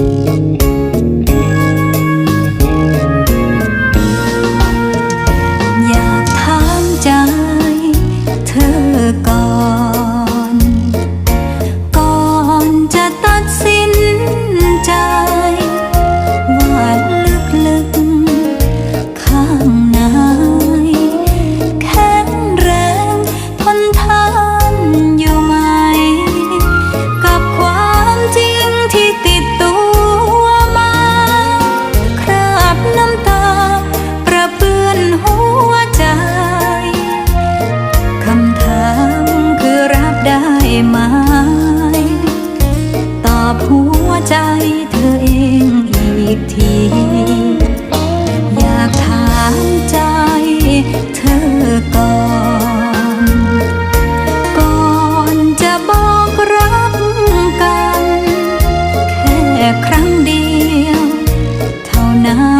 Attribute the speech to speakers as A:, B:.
A: อย อบหัวใจเธอเองอีกที อยากถามใจเธอก่อน ก่อนจะบอกรักกัน แค่ครั้งเดียว เท่านั้น